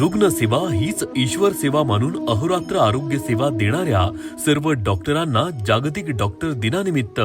रुग्ण सेवा हीच ईश्वर सेवा मानून अहोरात्र आरोग्य सेवा देणाऱ्या सर्व डॉक्टरांना जागतिक डॉक्टर दिनानिमित्त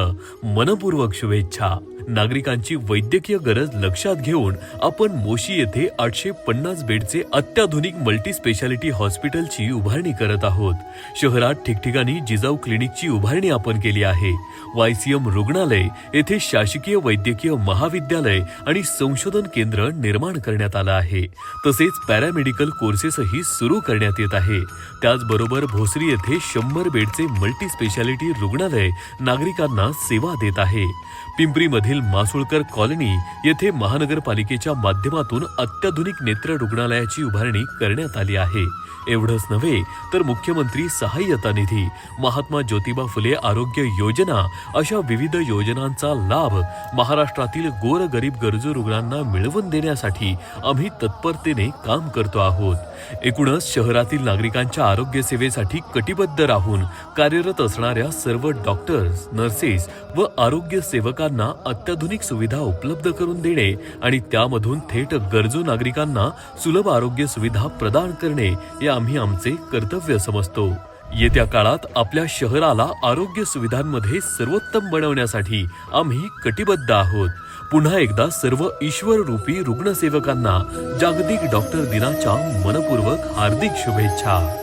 मनपूर्वक शुभेच्छा. नागरिकांची वैद्यकीय गरज लक्षात घेऊन आपण मोशी येथे आठशे पन्नास बेडचे अत्याधुनिक मल्टी स्पेशालिटी हॉस्पिटलची उभारणी करत आहोत. शहरात ठिकठिकाणी जिजाऊ क्लिनिकची उभारणी आपण केली आहे. वायसीएम रुग्णालय येथे शासकीय वैद्यकीय महाविद्यालय आणि संशोधन केंद्र निर्माण करण्यात आलं आहे. तसेच पॅरामेडिकल कोर्सेसही सुरू करण्यात येत आहे. त्याचबरोबर भोसरी येथे शंभर बेडचे मल्टी स्पेशालिटी रुग्णालय नागरिकांना सेवा देत आहे. पिंपरीमधील मासुळकर कॉलनी येथे महानगरपालिकेच्या माध्यमातून अत्याधुनिक नेत्र रुग्णालयाची उभारणी करण्यात आली आहे. एवढंच नव्हे तर मुख्यमंत्री सहाय्यता निधी महात्मा ज्योतिबा फुले आरोग्य योजना अशा विविध योजनांचा लाभ महाराष्ट्रातील गोरगरीब गरजू रुग्णांना मिळवून देण्यासाठी आम्ही तत्परतेने काम करतो आहोत. एकूणच शहरातील नागरिकांच्या आरोग्य सेवेसाठी कटिबद्ध राहून कार्यरत असणाऱ्या सर्व डॉक्टर्स नर्सेस व आरोग्य सेवकांना अत्याधुनिक सुविधा उपलब्ध करून देणे आणि त्यामधून थेट गरजू नागरिकांना सुलभ आरोग्य सुविधा प्रदान करणे हे आम्ही आमचे कर्तव्य समजतो. येत्या काळात आपल्या शहराला आरोग्य सुविधांमध्ये सर्वोत्तम बनवण्यासाठी आम्ही कटिबद्ध आहोत. पुन्हा एकदा सर्व ईश्वररूपी रुग्णसेवकांना जागतिक डॉक्टर दिनाच्या मनपूर्वक हार्दिक शुभेच्छा.